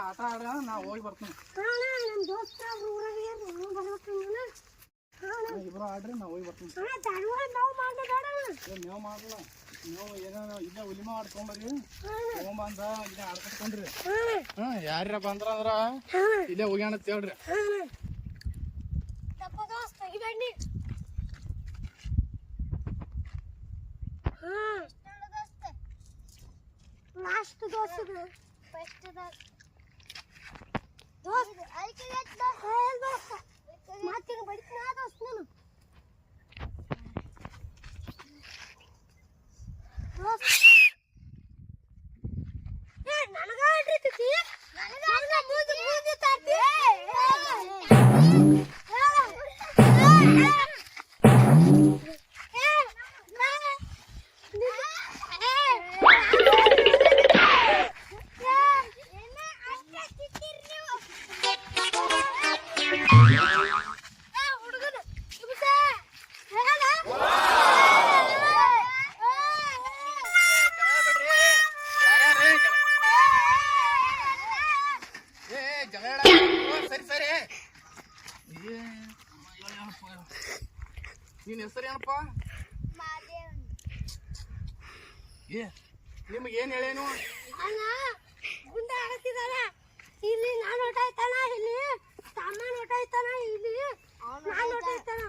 ಆಟ ಆಡ ನಾ ಹೋಗಿ ಬರ್ತೀನಿ ಅಣ್ಣ ನಮ್ಮ ದೋಸ್ತ ಊರಾಗ ಏನು ಬರ್ಬೇಕಣ್ಣ ಇಬ್ರು ಆಡ್ರಿ ನಾ ಹೋಗಿ ಬರ್ತೀನಿ ಅಣ್ಣ ಧಾರವಾಡ ನಾವು ಮಾಡಿದಾಡ ಏ ಮೇವ್ ಮಾಡಲ್ಲ ನೀವು ಏನೋ ಇಲ್ಲೇ ಉಲಿಮ ಆಡ್ಕೊಂಬರ್ರಿ. ತಗೊಂಬಂದ ಇಲ್ಲೇ ಆಡ್ಕೊಂಡ್ರಿ. ಹ್ಞೂ ಯಾರ್ಯಾರ ಬಂದ್ರ ಅಂದ್ರ ಇಲ್ಲೇ ಹೋಗ್ಯಾಣ ಅಂತ ಹೇಳ್ರಿ. ಹಾಂ. ಲಾಸ್ಟ್ ದೋಸ್ತ ಫಸ್ಟ್ ದೋಸ್ತ. ದೋಸ್ತ ಅದಕ್ಕೆ ದೋಸ್ತ. ಮಾತಿನ ನಿನ್ನ ಹೆಸರು ಏನಪ್ಪ ಏ ನಿಮ್ಗೆ ಏನು ಹೇಳೇನು ಇಲ್ಲಿ ನಾನು ಇಲ್ಲಿ ಸಾಮಾನು ಹೊಟ್ಟಾಯ್ತಾನ ಇಲ್ಲಿ? ನಾನು ಹೊಟ್ಟಾಯ್ತಾನ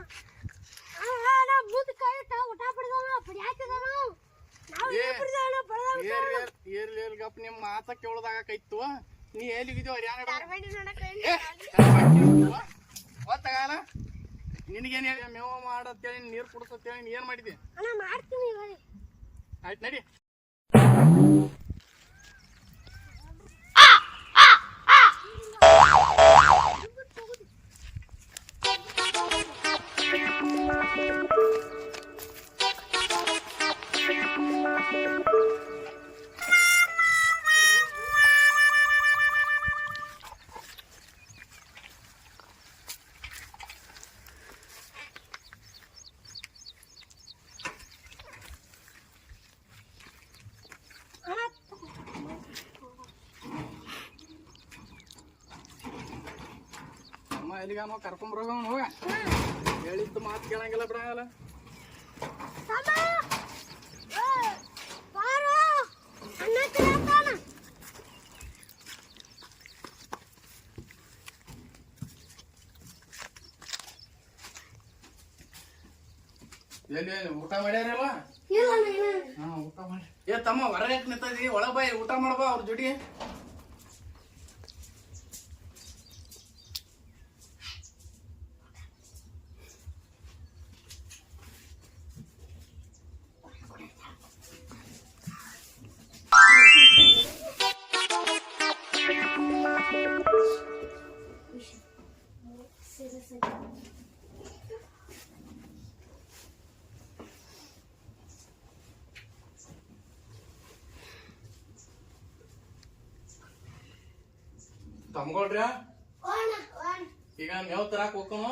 ಅಣ್ಣ ಬುದ್ಧ ಕೈ ಇಟ್ಟ ಊಟ ಗಪ್ ನಿಮ್ಮ ಮಾತ ಕೇಳೋದಾಗೈತು ನೀ ಎಲ್ಲಿಗಿದ್ಯೋ ಯಾರು ಗೊತ್ತಾಗಲ್ಲ ನಿನಗೇನು ಹೇಳಿ ಅಂತ ಮಾಡತ್ತೇಳಿ ನೀರು ಕುಡಿಸತ್ತೇಳಿ ನೀನು ಏನು ಮಾಡಿದಿ? ಅಣ್ಣ ಮಾಡ್ತೀನಿ ಆಯ್ತು ನಡಿ. ಎಲ್ಲಿಗಾನೋ ಕರ್ಕೊಂಬರೋಗ ಹೋಗ. ಹೇಳಿದ್ದು ಮಾತು ಕೇಳಂಗಿಲ್ಲ ಬಿಡಂಗಿಲ್ಲ ಎಲ್ಲಿ ಊಟ ಮಾಡ್ಯಾರಲ್ಲ? ಹಾ ಊಟ ಮಾಡಿ. ಏ ತಮ್ಮ ಹೊರಗೆ ನಿಂತದಿ ಒಳಗೆ ಬಾಯ್ ಊಟ ಮಾಡ್ಬಾ ಅವ್ರ ಜೋಡಿ. ತಮ್ಗೊಳ್ರಿ? ಈಗ ಮೇವ್ ತರಾಕ್ ಹೋಗ್ಕೊನು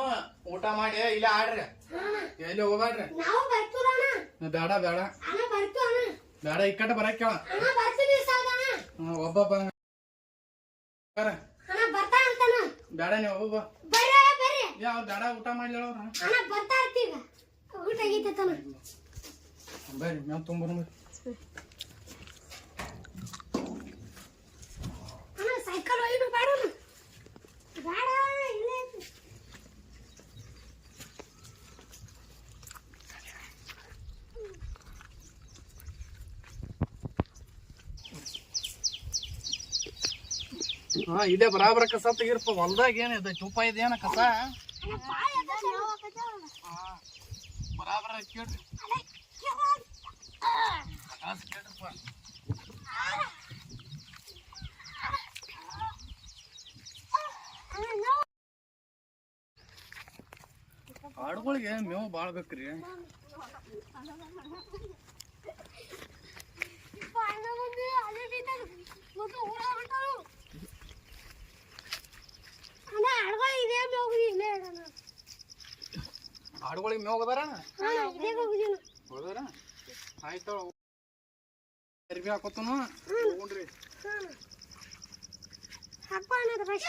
ಊಟ ಮಾಡಿ ಇಲ್ಲ ಆಡ್ರಿ. ಎಲ್ಲಿ ಹೋಗಾಡ್ರಿ? ಬೇಡ ಬೇಡ ಬೇಡ ಈ ಕಡೆ ಬರಕ್ ಕೇಳ. ಅಂತಾನ ಬೇಡ ನೀವು ಒಬ್ಬ ಯಾವ ಬೇಡ ಊಟ ಮಾಡ್ಲಿ ಬರ್ರಿ ಮೇವ್ ತುಂಬ ಹಾ, ಇದೇ ಬರಾಬರ ಕಸ ತೆಗಿರ್ಪ ಹೊಲ್ದಾಗ ಏನ್ ಇದೆ ಚೂಪ ಇದೇನ ಕಸ? ಬರಾಬರ ಕೇಳ್ರಿ. ಕಸ ಕೇಳ್ರಪ್ಪ. ಆಡುಗಳಿಗೆ ಮೇವು ಭಾಳ ಬೇಕ್ರಿ. ಮೇವ್ ಹೋಗದಾರ ಹಾ ಇದೇ ಹೋಗಿದ್ದೀನಿ ಹೋದಾರ ಆಯ್ತು ಅರ್ಬಿ ಹಾಕೋತನು ಹೋಗ್ರಿ ಹಾ ಹಾಕೋ ಅನ್ನೋದು ಬಸ್.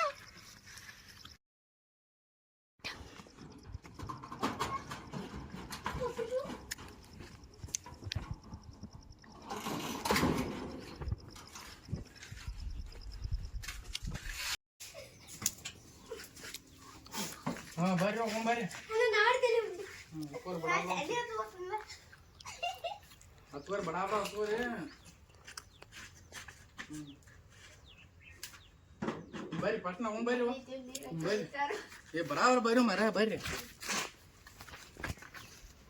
ಹಾ ಬರ್ರಿ ಹೋಗೋಣ ಬಡ ಹತ್ತುವರೆ ಬಡ ಬಡ ಹತ್ತುವರೆ ಹ್ಮ್. ಬರ್ರಿ ಪಟ್ನ ಹೋಗ್ ಬರ್ರಿ ಬರ್ರಿ. ಏ ಬರಾಬರ್ ಬರ್ರಿ ಮರ ಬರ್ರಿ.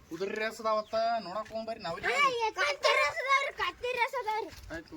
ಕುದುರೆ ರೇಸ್ ಅದಾವತ್ತ ನೋಡಕ್ ಹೋಗ್ಬರ್ರಿ ನಾವ್ ಆಯ್ತು